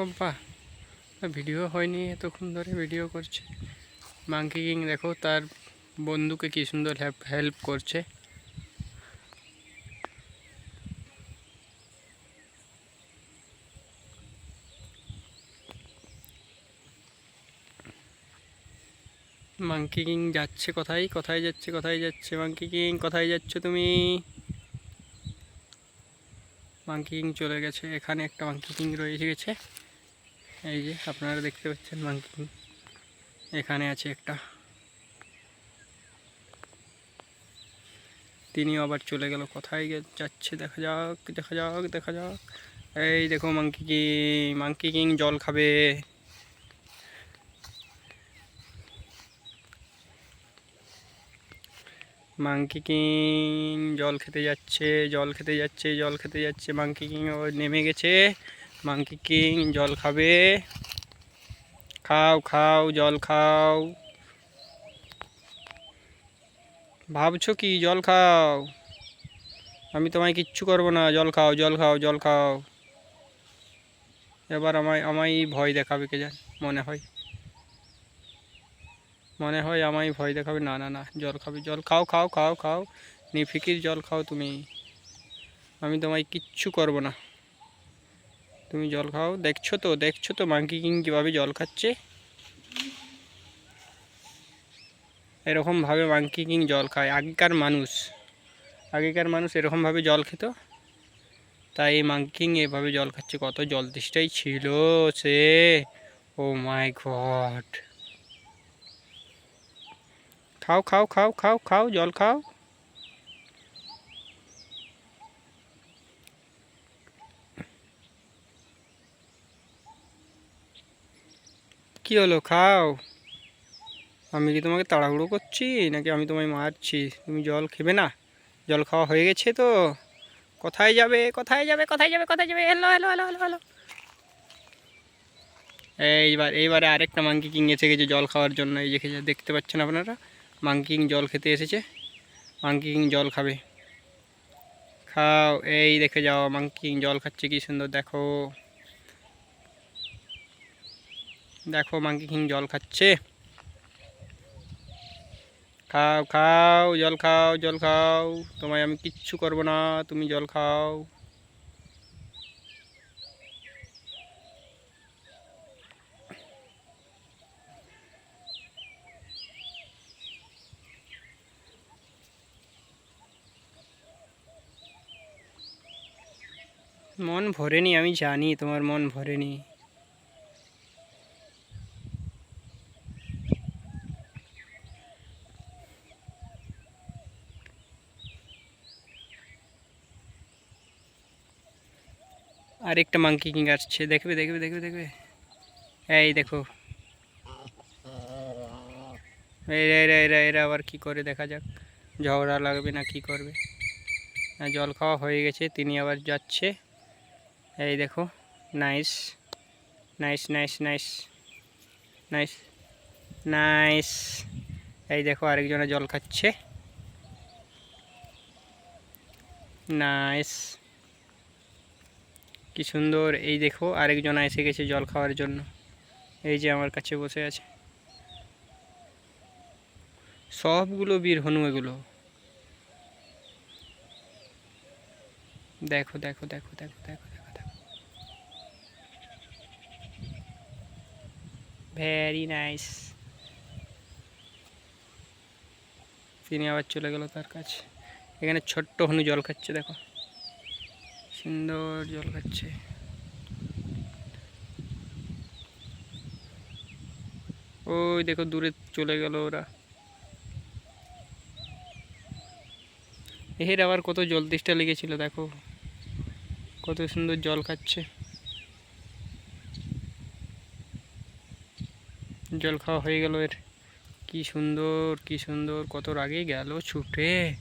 বাহ ভিডিও হয়নি এতক্ষণ ধরে, ভিডিও করছে। মাঙ্কি কিং, দেখো, তার বন্ধুকে কি সুন্দর হেল্প করছে। মাঙ্কি কিং যাচ্ছে কোথায়? কোথায় যাচ্ছে? কোথায় যাচ্ছে? মাঙ্কি কিং, কোথায় যাচ্ছ তুমি? মাঙ্কি কিং চলে গেছে। এখানে একটা মাঙ্কি কিং রয়ে গেছে। এই যে আপনারা দেখতে পাচ্ছেন মাঙ্কি কিং এখানে আছে একটা। তিনি আবার চলে গেল কোথায় যাচ্ছে, দেখা যাক দেখা যাক দেখা যাক। এই দেখো মাংকি কিং মাংকি কিং জল খাবে। মাংকি কিং জল খেতে যাচ্ছে, জল খেতে যাচ্ছে, জল খেতে যাচ্ছে। মাংকি কিং ও নেমে গেছে। মাঙ্কি কিং জল খাবে। খাও খাও, জল খাও। ভাবছ কি? জল খাও। আমি তোমায় কিচ্ছু করব না। জল খাও জল খাও জল খাও। এবার আমায় আমায় ভয় দেখাবে কে জান? মনে হয়। মনে হয় আমায় ভয় দেখাবে। না না না। জল খাবে। জল খাও খাও খাও খাও। নিফিকির জল খাও তুমি। আমি তোমায় কিচ্ছু করব না। তুমি জল খাও। দেখছ তো? দেখছ তো? মাঙ্কি কিং কীভাবে জল খাচ্ছে? এরকমভাবে মাঙ্কি কিং জল খায়। আগেকার মানুষ। আগেকার মানুষ এরকমভাবে জল খেত। তাই এই মাঙ্কি কিং এভাবে জল খাচ্ছে। কত জল তেষ্টাই ছিল সে। ও মাই গড। খাও খাও খাও খাও খাও, জল খাও। কি হলো? খাও। আমি কি তোমাকে তাড়াহুড়ো করছি? নাকি আমি তোমায় মারছি? তুমি জল খেবে না? জল খাওয়া হয়ে গেছে তো? কোথায় যাবে? কোথায় যাবে? কোথায় যাবে? কোথায় যাবে? Hello hello hello hello hello এইবার, এইবারে আরেকটা মাঙ্কি কিং এসে গেছে জল খাওয়ার জন্য। এই দেখে দেখতে পাচ্ছেন আপনারা? মাঙ্কি কিং জল খেতে এসেছে। মাঙ্কি কিং জল খাবে। খাও। এই দেখে যাও মাঙ্কি কিং জল খাচ্ছে, কি সুন্দর, দেখো। দেখো মাঙ্কি কিং জল খাচ্ছে। খাও খাও, জল খাও জল খাও। তোমায় আমি কিচ্ছু করব না, তুমি জল খাও। মন ভরেনি, আমি জানি, তোমার মন ভরেনি। আরেকটা মাংকি কিং আসছে। দেখবে দেখবে দেখবে দেখবে? এই দেখো। এরা এরা এরা আবার কী করে দেখা যাক? ঝগড়া লাগবে না কি করবে? হ্যাঁ, জল খাওয়া হয়ে গেছে তিনি আবার যাচ্ছে। এই দেখো nice nice nice nice nice nice এই দেখো আরেকজনে জল খাচ্ছে। নাইস কি সুন্দর। এই দেখো, আরেকজন এসে গেছে জল খাওয়ার জন্য। এই যে আমার কাছে বসে আছে। সবগুলো বীর হনু এগুলো দেখো দেখো দেখো দেখো দেখো দেখো দেখো। ভেরি নাইস তিনি আবার চলে গেল তার কাছে। এখানে ছোট্ট হনু জল খাচ্ছে, দেখো। সুন্দর জল খাচ্ছে। ওই দেখো দূরে চলে গেল ওরা। এর আবার কত জল তেষ্টা লেগেছিল, দেখো। কত সুন্দর জল খাচ্ছে। জল খাওয়া হয়ে গেল এর। কি সুন্দর কি সুন্দর, কত আগে গেল ছুটে।